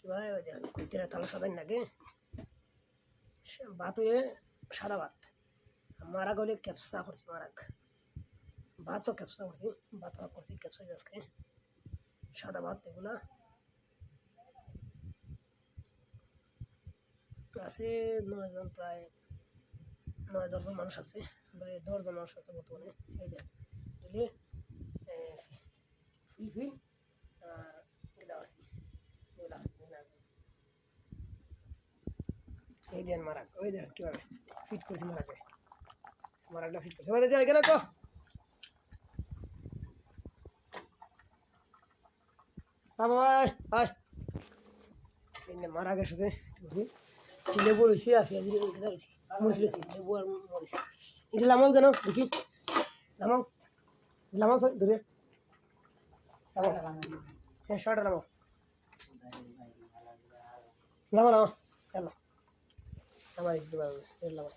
কীভাবে দেখেন কুইতের তালা সাদাই নাকি? ভাত হয়ে সাদা ভাত। মারাক হলে ক্যাপসা করছি মারাক। ভাতও ক্যাপসা করছি, ভাত ভাগ করছি ক্যাপসা আজকে। সাদা ভাত এগুলা আছে নয়জন প্রায় নয় দশজন মানুষ আছে মানে দশজন মানুষ আছে বর্তমানে। এই দেখ, বুঝলে? ফুলফিল আর গেদা আছি এগুলা এই দেন মারাক, ওই দেন, কীভাবে? ফিট করছি মারাকে। মারাকটা ফিট করছি। আমাদের যাই কেন তো। মারাকের সাথে লেবু রয়েছে আর পেঁয়াজ এটা লামাও কেন? দেখি। লামাও হ্যাঁ লামা লামা লামা দিচ্ছি তোমার লামা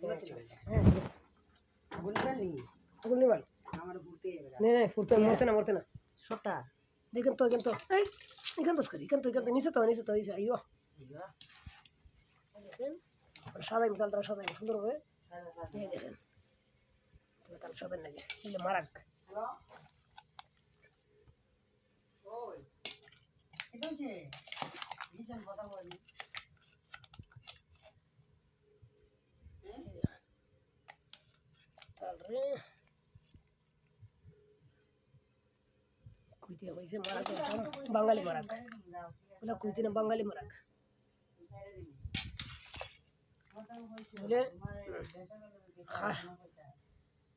হ্যাঁ আছে। হ্যাঁ ঠিক আমার এবার নে। নে ফুটতে মরতে না মরতে না। দেখেন তো এখান তো। এই এখান তো করি এখান তো এখান তো নিচে তো নিচে তো এই আইও দেখেন সাদাই তালটা সাদাই সুন্দর হবে। দেখেন তাল সাদাই মারাক। ওই এটা হচ্ছে বিজন কথা বলি কুইতে হয়েছে মারাক বাঙালি মারাক। ওগুলো কুইতে না বাঙালি মারাক।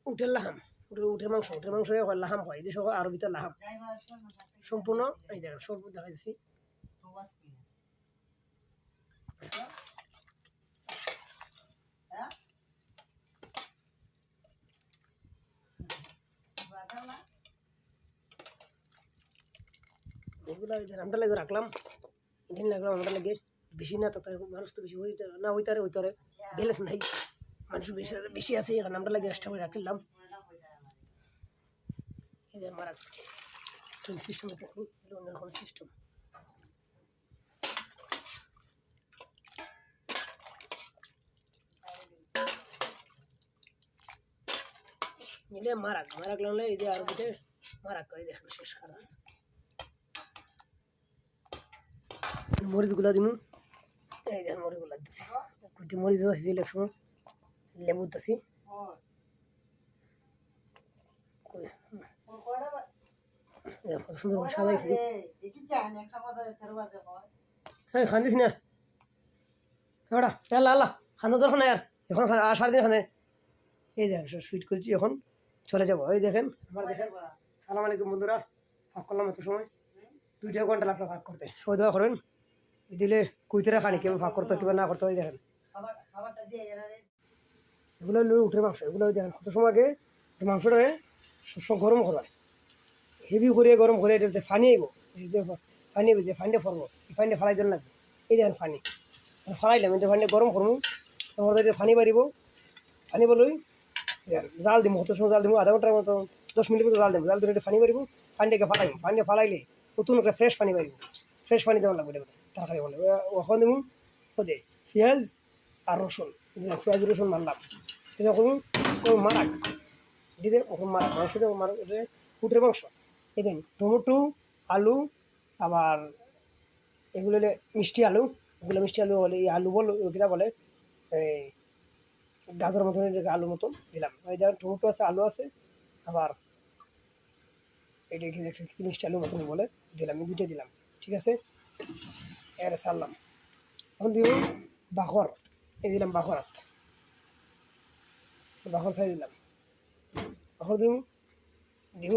উটের লাহাম। উটের মাংস উটের মাংস লাহাম হয়। যে সব আরবিতে লাহাম। সম্পূর্ণ, এই দেখেন সব দেখা যাচ্ছি এগুলো লাগে রাখলাম ইন্ডিয়ান লাগলাম আমরা লাগে। বেশি না তো মানুষ তো বেশি হইতে না হইতে পারে, হইতে ব্যালেন্স নাই। মানুষ বেশি আছে বেশি আছে, এখানে আমরা লাগে এক্সট্রা করে রাখলাম। এই যে আমার সিস্টেম হইতেছে অন্যরকম সিস্টেম নিলে মারাক। মারাক লাগলে এই যে আর দিকে মারাক করে দেখেন শেষ খারাস মরিচগুলা দিমু। এই দেখেন দিছি। কুচি মরিচ আছে এক সময় লেবু কত সুন্দর করে সাজাইছি। হ্যাঁ খান না। ওটা খান্দা নাই আর। এখন খা- আর সারাদিন খানে এই দেখেন সুইট করছি এখন। চলে যাব। এই দেখেন দেখেন। সালাম আলাইকুম বন্ধুরা। ভাগ করলাম এত সময়। দুইটা ঘণ্টা লাগল ভাগ করতে। সবাই দেওয়া করবেন। দিলে কুইতেরা খানি কেমন ভাগ করতে কেমন না করতে দেখেন এগুলো হলো উঠের মাংস এগুলো দেখেন কত সময় আগে মাংসটা সবসময় গরম করা হেভি করে গরম করে এটাতে ফানি আইব ফানি আইব যে ফানিটা ফরবো এই ফানিটা ফালাই দিলে লাগবে এই দেখেন ফানি ফালাইলাম এটা ফানিটা গরম করব তারপর এটা ফানি বাড়িব ফানি বলই জাল দিব কত সময় জাল দিব আধা ঘণ্টার মতো দশ মিনিট জাল দেবো জাল দিলে এটা ফানি বাড়িব ফানিটাকে ফালাইব ফানিটা ফালাইলে নতুন একটা ফ্রেশ পানি বাড়িব ফ্রেশ পানি দেওয়া লাগবে এটা তরকারি বলে। ওখানে দেবো ওদের পেঁয়াজ আর রসুন পেঁয়াজ রসুন মারলাম। এরকম মারাক। দিদি ওরকম মারাক। মাংস এটা উটের মাংস। এই দেন টমেটো, আলু, আবার এগুলো হলে মিষ্টি আলু। এগুলো মিষ্টি আলু বলে, এই আলু বলো ওগুলা বলে, এই গাজর মতন আলু মতন দিলাম। ওই দেখেন টমেটো আছে, আলু আছে, আবার এটা মিষ্টি আলু মতন বলে, দিলাম দুটো দিলাম। ঠিক আছে? এর সারলাম এখন দিব বাখর এই দিলাম বাখরাত বাখর সাই দিলাম। বাখর দিব দিব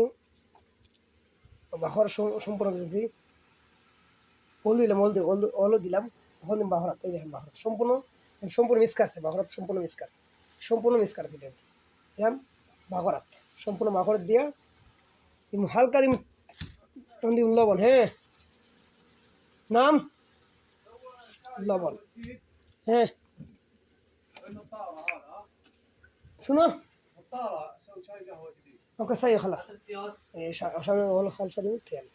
বাখর সম- সম্পূর্ণ দিয়েছি হল দিলাম দিয়ে হল হলও দিলাম। এখন দিন বাখরাত এই দেখেন বাখরাত সম্পূর্ণ সম্পূর্ণ মিস কাটছে বাখরাত সম্পূর্ণ মিস কাট সম্পূর্ণ মিস কাটছে এটা দিলাম বাখরাত সম্পূর্ণ বাখরাত দিয়া হালকা দিম লবণ হ্যাঁ। নাম লবণ। হ্যাঁ। শুনো। ওকে সাই খালাস এই সা- সামনে হলো খালসা দিবি তেল।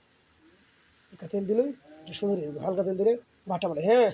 তেল সুন্দর হালকা তেল দিলে বাটা বলে হ্যাঁ।